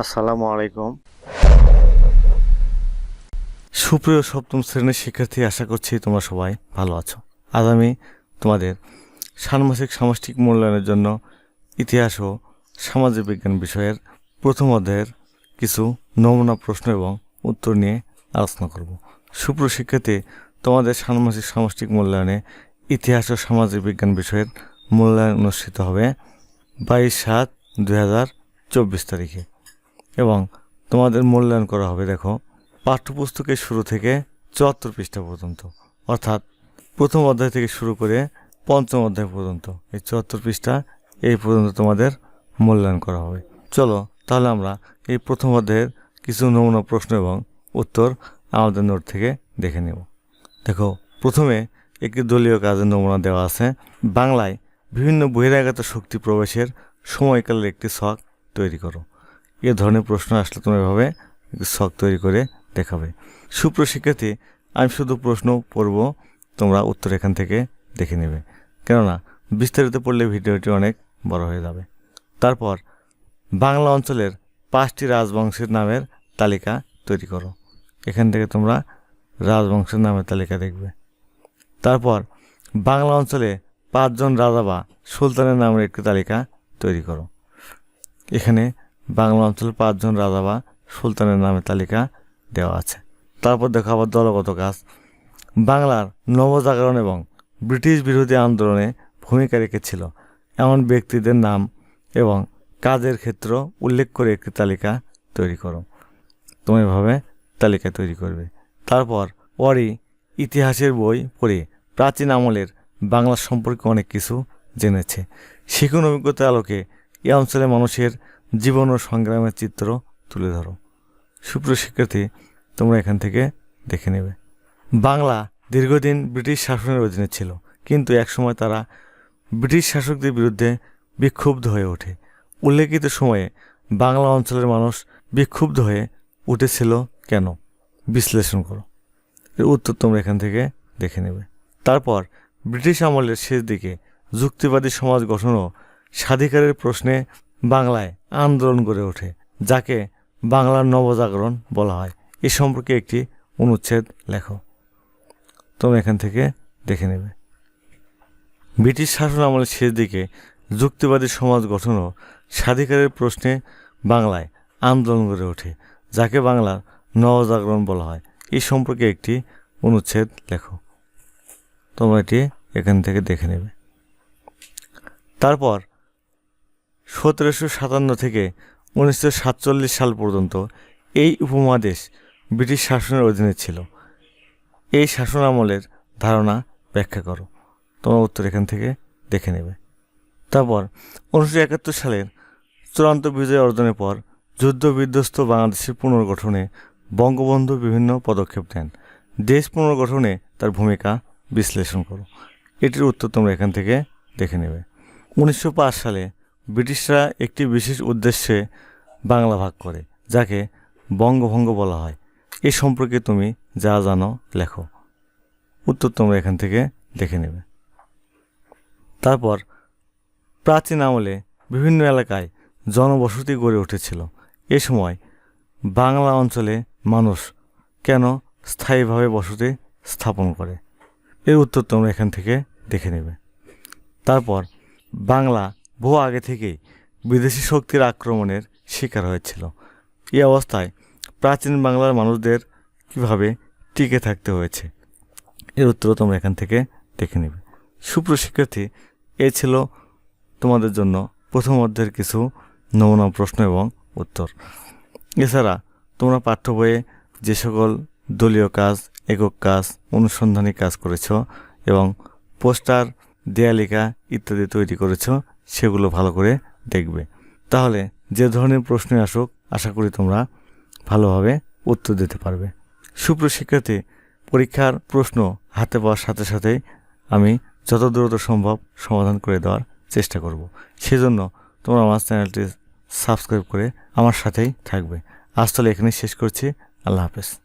আসসালামু আলাইকুম। সুপ্রিয় সপ্তম শ্রেণির শিক্ষার্থী, আশা করছি তোমরা সবাই ভালো আছো। আজ আমি তোমাদের ষান্মাসিক সামষ্টিক মূল্যায়নের জন্য ইতিহাস ও সামাজিক বিজ্ঞান বিষয়ের প্রথম অধ্যায়ের কিছু নমুনা প্রশ্ন এবং উত্তর নিয়ে আলোচনা করব। সুপ্রিয় শিক্ষার্থী, তোমাদের ষান্মাসিক সামষ্টিক মূল্যায়নে ইতিহাস ও সামাজিক বিজ্ঞান বিষয়ের মূল্যায়ন অনুষ্ঠিত হবে বাইশ সাত দুই হাজার চব্বিশ তারিখে। এবং তোমাদের মূল্যায়ন করা হবে, দেখো, পাঠ্যপুস্তকের শুরু থেকে চুয়াত্তর পৃষ্ঠা পর্যন্ত, অর্থাৎ প্রথম অধ্যায় থেকে শুরু করে পঞ্চম অধ্যায় পর্যন্ত এই চুয়াত্তর পৃষ্ঠা এই পর্যন্ত তোমাদের মূল্যায়ন করা হবে। চলো, তাহলে আমরা এই প্রথম অধ্যায়ের কিছু নমুনা প্রশ্ন এবং উত্তর আমাদের নোট থেকে দেখে নেব। দেখো, প্রথমে একটি দলীয় কাজের নমুনা দেওয়া আছে। বাংলায় বিভিন্ন বহিরাগত শক্তি প্রবেশের সময়কালের একটি ছক তৈরি করো। এ ধরনের প্রশ্ন আসলে তোমরা এভাবে শখ তৈরি করে দেখাবে। সুপ্রশিক্ষার্থী আমি শুধু প্রশ্ন পড়ব, তোমরা উত্তর এখান থেকে দেখে নেবে। কেননা, বিস্তারিত পড়লে ভিডিওটি অনেক বড় হয়ে যাবে। তারপর, বাংলা অঞ্চলের পাঁচটি রাজবংশের নামের তালিকা তৈরি করো। এখান থেকে তোমরা রাজবংশের নামের তালিকা দেখবে। তারপর, বাংলা অঞ্চলে পাঁচজন রাজা বা সুলতানের নামের একটি তালিকা তৈরি করো। এখানে বাংলা অঞ্চলে পাঁচজন রাজা বা সুলতানের নামে তালিকা দেওয়া আছে। তারপর দেখো আবার দলগত কাজ। বাংলার নবজাগরণ এবং ব্রিটিশ বিরোধী আন্দোলনে ভূমিকা রেখেছিল এমন ব্যক্তিদের নাম এবং কাজের ক্ষেত্র উল্লেখ করে একটি তালিকা তৈরি করো। তুমি এভাবে তালিকা তৈরি করবে। তারপর পরই ইতিহাসের বই পড়ে প্রাচীন আমলের বাংলা সম্পর্কে অনেক কিছু জেনেছে। শিখন অভিজ্ঞতার আলোকে এ অঞ্চলের মানুষের জীবন ও সংগ্রামের চিত্র তুলে ধরো। সুপ্রিয় শিক্ষার্থী, তোমরা এখান থেকে দেখে নেবে। বাংলা দীর্ঘদিন ব্রিটিশ শাসনের অধীনে ছিল, কিন্তু একসময় তারা ব্রিটিশ শাসকদের বিরুদ্ধে বিক্ষুব্ধ হয়ে ওঠে। উল্লেখিত সময়ে বাংলা অঞ্চলের মানুষ বিক্ষুব্ধ হয়ে উঠেছিল কেন? বিশ্লেষণ করো। এর উত্তর তোমরা এখান থেকে দেখে নেবে। তারপর ব্রিটিশ আমলের শেষ দিকে যুক্তিবাদী সমাজ গঠন ও স্বাধিকারের প্রশ্নে বাংলায় আন্দোলন গড়ে ওঠে, যাকে বাংলার নবজাগরণ বলা হয়। এ সম্পর্কে একটি অনুচ্ছেদ লেখো। তোমরা এখান থেকে দেখে নেবে। ব্রিটিশ শাসন আমলের শেষ দিকে যুক্তিবাদী সমাজ গঠন ও স্বাধিকারের প্রশ্নে বাংলায় আন্দোলন গড়ে ওঠে, যাকে বাংলার নবজাগরণ বলা হয়। এই সম্পর্কে একটি অনুচ্ছেদ লেখো। তোমরা এটি এখান থেকে দেখে নেবে। তারপর সতেরোশো সাতান্ন থেকে উনিশশো সাতচল্লিশ সাল পর্যন্ত এই উপমহাদেশ ব্রিটিশ শাসনের অধীনে ছিল। এই শাসন আমলের ধারণা ব্যাখ্যা করো। তোমার উত্তর এখান থেকে দেখে নেবে। তারপর উনিশশো একাত্তর সালের চূড়ান্ত বিজয় অর্জনের পর যুদ্ধ বিধ্বস্ত বাংলাদেশের পুনর্গঠনে বঙ্গবন্ধু বিভিন্ন পদক্ষেপ নেন। দেশ পুনর্গঠনে তার ভূমিকা বিশ্লেষণ করো। এটির উত্তর তোমরা এখান থেকে দেখে নেবে। উনিশশো পাঁচ সালে ব্রিটিশরা একটি বিশেষ উদ্দেশ্যে বাংলা ভাগ করে, যাকে বঙ্গভঙ্গ বলা হয়। এ সম্পর্কে তুমি যা জানো, লেখো। উত্তর তোমরা এখান থেকে দেখে নেবে। তারপর প্রাচীন আমলে বিভিন্ন এলাকায় জনবসতি গড়ে উঠেছিল। এ সময় বাংলা অঞ্চলে মানুষ কেন স্থায়ীভাবে বসতি স্থাপন করে? এর উত্তর তোমরা এখান থেকে দেখে নেবে। তারপর বাংলা বহু আগে থেকেই বিদেশি শক্তির আক্রমণের শিকার হয়েছিল। এই অবস্থায় প্রাচীন বাংলার মানুষদের কীভাবে টিকে থাকতে হয়েছে? এর উত্তর তোমরা এখান থেকে দেখে নেবে। সুপ্রশিক্ষার্থী এ ছিল তোমাদের জন্য প্রথম অধ্যায়ের কিছু নমুনা প্রশ্ন এবং উত্তর। এছাড়া তোমরা পাঠ্য বইয়ে যে সকল দলীয় কাজ, একক কাজ, অনুসন্ধানী কাজ করেছ এবং পোস্টার, দেয়ালিকা ইত্যাদি তৈরি করেছ সেগুলো ভালো করে দেখবে। তাহলে যে ধরনের প্রশ্নে আসুক, আশা করি তোমরা ভালোভাবে উত্তর দিতে পারবে। সুপ্রশিক্ষার্থী পরীক্ষার প্রশ্ন হাতে পাওয়ার সাথে সাথেই আমি যত দ্রুত সম্ভব সমাধান করে দেওয়ার চেষ্টা করব। সেজন্য তোমরা আমার চ্যানেলটি সাবস্ক্রাইব করে আমার সাথেই থাকবে। আজ তাহলে এখানে শেষ করছি। আল্লাহ হাফেজ।